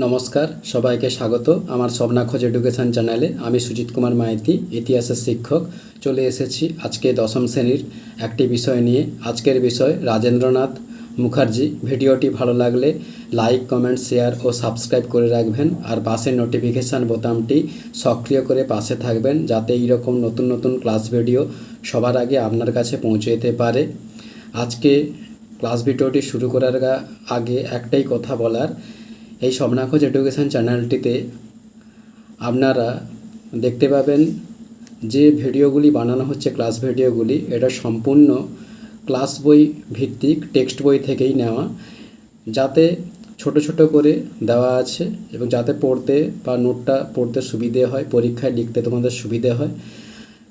নমস্কার, সবাইকে স্বাগত। আমার স্বপ্নাখোঁজ এডুকেশন চ্যানেলে আমি সুজিত কুমার মাইতি, ইতিহাসের শিক্ষক। চলে এসেছি আজকে দশম শ্রেণির একটি বিষয় নিয়ে। আজকের বিষয় রাজেন্দ্রনাথ মুখার্জি। ভিডিওটি ভালো লাগলে লাইক, কমেন্ট, শেয়ার ও সাবস্ক্রাইব করে রাখবেন। আর পাশের নোটিফিকেশান বোতামটি সক্রিয় করে পাশে থাকবেন, যাতে এইরকম নতুন নতুন ক্লাস ভিডিও সবার আগে আপনার কাছে পৌঁছে যেতে পারে। আজকে ক্লাস ভিডিওটি শুরু করার আগে একটাই কথা বলার এই স্বপ্নাখোঁজ এডুকেশন চ্যানেলটিতে আপনারা দেখতে পাবেন যে ভিডিওগুলি বানানো হচ্ছে, ক্লাস ভিডিওগুলি। এটা সম্পূর্ণ ক্লাস বই ভিত্তিক, টেক্সট বই থেকেই নেওয়া। যাতে ছোট ছোট করে দেওয়া আছে এবং যাতে পড়তে বা নোটটা পড়তে সুবিধে হয়, পরীক্ষায় লিখতে তোমাদের সুবিধে হয়।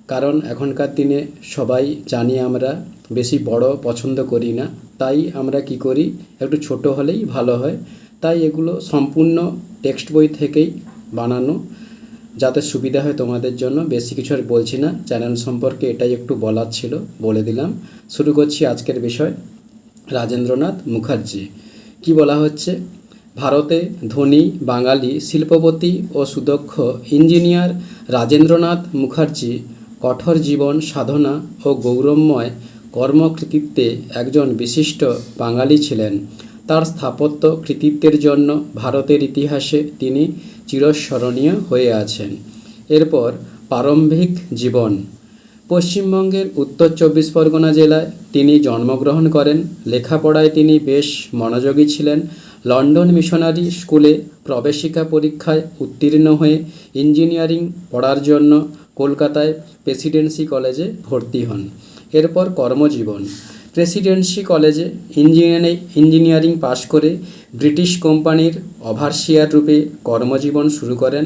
কারণ এখনকার দিনে সবাই জানি আমরা বেশি বড় পছন্দ করি না। তাই আমরা কি করি, একটু ছোট হলেই ভালো হয়। তাই এগুলো সম্পূর্ণ টেক্সট বই থেকেই বানানো, যাতে সুবিধা হয় তোমাদের জন্য। বেশি কিছু আর বলছি না, চ্যানেল সম্পর্কে এটাই একটু বলার ছিল, বলে দিলাম। শুরু করছি আজকের বিষয়, রাজেন্দ্রনাথ মুখার্জি। কি বলা হচ্ছে? ভারতে ধনী, বাঙালি, শিল্পপতি ও সুদক্ষ ইঞ্জিনিয়ার রাজেন্দ্রনাথ মুখার্জি কঠোর জীবন, সাধনা ও গৌরবময় কর্মকৃতিত্বে একজন বিশিষ্ট বাঙালি ছিলেন। তার স্থাপত্য কৃতিত্বের জন্য ভারতের ইতিহাসে তিনি চিরস্মরণীয় হয়ে আছেন। এরপর প্রারম্ভিক জীবন। পশ্চিমবঙ্গের উত্তর চব্বিশ পরগনা জেলায় তিনি জন্মগ্রহণ করেন। লেখাপড়ায় তিনি বেশ মনোযোগী ছিলেন। লন্ডন মিশনারি স্কুলে প্রবেশিকা পরীক্ষায় উত্তীর্ণ হয়ে ইঞ্জিনিয়ারিং পড়ার জন্য কলকাতায় প্রেসিডেন্সি কলেজে ভর্তি হন। এরপর কর্মজীবন। প্রেসিডেন্সি কলেজে ইঞ্জিনিয়ারিং ইঞ্জিনিয়ারিং পাশ করে ব্রিটিশ কোম্পানির ওভারসিয়ার রূপে কর্মজীবন শুরু করেন।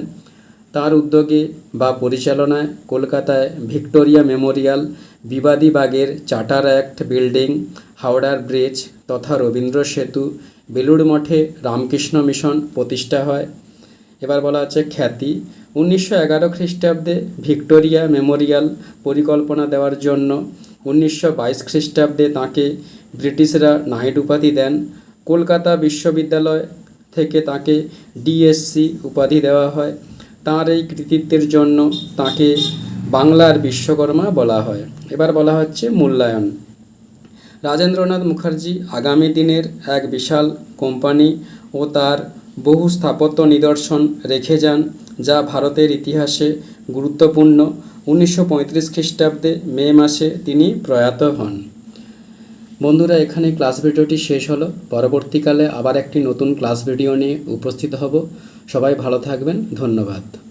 তার উদ্যোগে বা পরিচালনায় কলকাতায় ভিক্টোরিয়া মেমোরিয়াল, বিবাদী বাগের চার্টার অ্যাক্ট বিল্ডিং, হাওড়ার ব্রিজ তথা রবীন্দ্র সেতু, বেলুড় মঠে রামকৃষ্ণ মিশন প্রতিষ্ঠা হয়। এবার বলা হচ্ছে খ্যাতি। উনিশশো এগারো খ্রিস্টাব্দে ভিক্টোরিয়া মেমোরিয়াল পরিকল্পনা দেওয়ার জন্য উনিশশো বাইশ খ্রিস্টাব্দে তাঁকে ব্রিটিশরা নাইট উপাধি দেন। কলকাতা বিশ্ববিদ্যালয় থেকে তাকে ডিএসসি উপাধি দেওয়া হয়। তাঁর এই কৃতিত্বের জন্য তাকে বাংলার বিশ্বকর্মা বলা হয়। এবার বলা হচ্ছে মূল্যায়ন। রাজেন্দ্রনাথ মুখার্জি আগামী দিনের এক বিশাল কোম্পানি ও তার বহু স্থাপত্য নিদর্শন রেখে যান, যা ভারতের ইতিহাসে গুরুত্বপূর্ণ। উনিশশো পঁয়ত্রিশ খ্রিস্টাব্দে মে মাসে তিনি প্রয়াত হন। বন্ধুরা, এখানে ক্লাস ভিডিওটি শেষ হলো। পরবর্তীকালে আবার একটি নতুন ক্লাস ভিডিও নিয়ে উপস্থিত হব। সবাই ভালো থাকবেন। ধন্যবাদ।